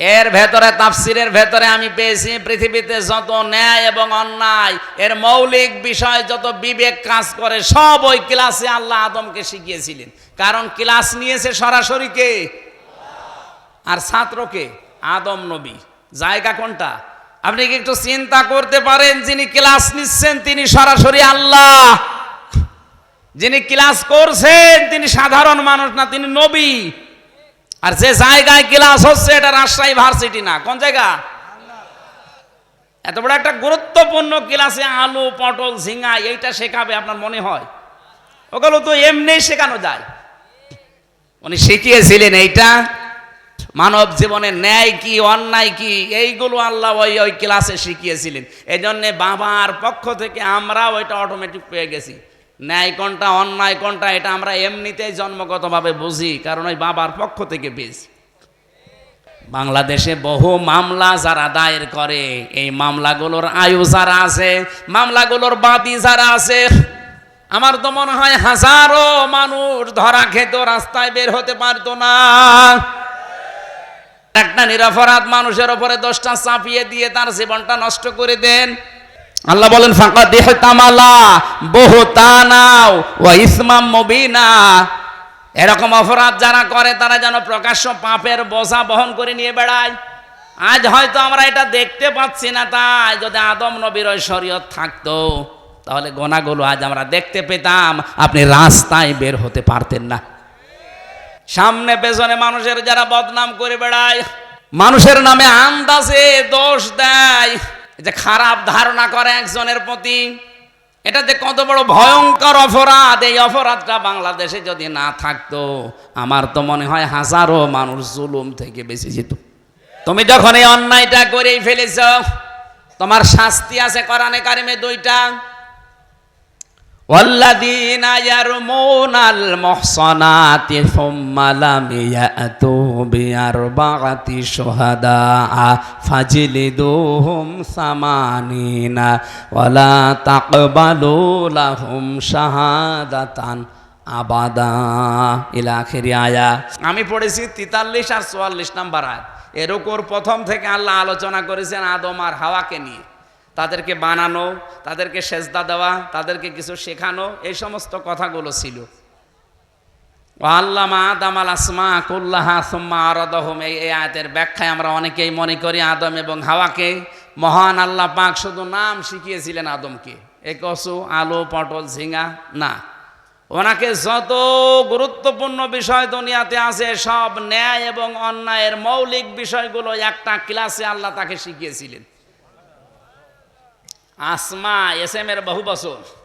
এর ভেতরে, তাফসিরের ভেতরে আমি পেয়েছি পৃথিবীতে যত ন্যায় এবং অন্যায়, এর মৌলিক বিষয় যত বিবেক কাজ করে, সব ওই ক্লাসে আল্লাহ আদমকে শিখিয়েছিলেন। কারণ ক্লাস নিয়েছে সরাসরি কে? আর ছাত্রকে আদম নবী। জায়গা কোনটা? আপনি কি একটু চিন্তা করতে পারেন, যিনি ক্লাস নিচ্ছেন তিনি সরাসরি আল্লাহ। যিনি ক্লাস করছেন তিনি সাধারণ মানুষ না, তিনি নবী। আর যে জায়গায় ক্লাস হচ্ছে, এটা রাজশাহী ভার্সিটি না। কোন জায়গা? এত বড় একটা গুরুত্বপূর্ণ ক্লাসে আলু, পটল, ঝিঙা, এইটা শেখাবে আপনার মনে হয়? ওগুলো তো এমনি শেখানো যায়। উনি শিখিয়েছিলেন এইটা, মানব জীবনে ন্যায় কি, অন্যায় কি, এইগুলো আল্লাহ ওই ওই ক্লাসে শিখিয়েছিলেন। এই জন্যে বাবার পক্ষ থেকে আমরা ওইটা অটোমেটিক পেয়ে গেছি। ন্যায় কোনটা, অন্যায় কোনটা, এটা আমরা এমনিতেই জন্মগতভাবে বুঝি, কারণ ওই বাবার পক্ষ থেকে পেয়েছি বাংলাদেশে বহু মামলা যারা দায়ের করে, এই মামলাগুলোর আয়ু যারা আছে, মামলাগুলোর বাদী যারা আছে, আমার তো মনে হয় হাজারো মানুষ ধরা খেত, রাস্তায় বের হতে পারতো না। একটা নিরাপরাধ মানুষের ওপরে দশটা চাপিয়ে দিয়ে তার জীবনটা নষ্ট করে দেন। আল্লাহ বলেন ফাঁকা দেহ তামালা বহু তানাও ও ইসমাম মবিনা। এরকম অপরাধ যারা করে, তারা যেন প্রকাশ্য পাপের বোঝা বহন করে নিয়ে বেড়ায়। আজ হয়তো আমরা এটা দেখতে পাচ্ছি না, তাই যদি আদম নবীর শরীয়ত থাকতো, তাহলে গোনাগুলো আজ আমরা দেখতে পেতাম। আপনি রাস্তায় বের হতে পারতেন না। সামনে পেছনে মানুষের যারা বদনাম করে বেড়ায়, মানুষের নামে আন্দাজে দোষ দেয়। যে খারাপ ধারণা করে একজনের প্রতি এটা যে কত বড় ভয়ঙ্কর অপরাধ এই অপরাধটা বাংলাদেশে যদি না থাকতো আমার তো মনে হয় হাজারো মানুষ জুলুম থেকে বেঁচে যেত তুমি যখন এই অন্যায়টা করেই ফেলেছ তোমার শাস্তি আছে কোরআনে কারিমে দুইটা والذين يرمون المحصنات ثم لم يأتوا বিয়ারবাতি সোহাদা ফাজিলি দোহম সামানিনা ওলা তাকবালু লাহুম শাহাদাতান আবাদা। ইলাখেরি আয়া। আমি পড়েছি তেতাল্লিশ আর চুয়াল্লিশ নাম্বার আয় এর উপর প্রথম থেকে আল্লাহ আলোচনা করেছেন আদম আর হাওয়াকে নিয়ে। তাদেরকে বানানো, তাদেরকে সেজদা দেওয়া, তাদেরকে কিছু শেখানো, এই সমস্ত কথাগুলো ছিল। আল্লামা আদাম আল আসমা কুল্লাহা সুম্মা আরদহম। এই আয়াতের ব্যাখ্যায় আমরা অনেকেই মনে করি আদম এবং হাওয়াকে। মহান আল্লাহ পাক শুধু নাম শিখিয়েছিলেন আদমকে। এ কসু আলু, পটল, ঝিঙা, না। ওনাকে যত গুরুত্বপূর্ণ বিষয় দুনিয়াতে আছে, সব ন্যায় এবং অন্যায়ের মৌলিক বিষয়গুলো একটা ক্লাসে আল্লাহ তাকে শিখিয়েছিলেন। আসমা, এস এম এর বহু বছর।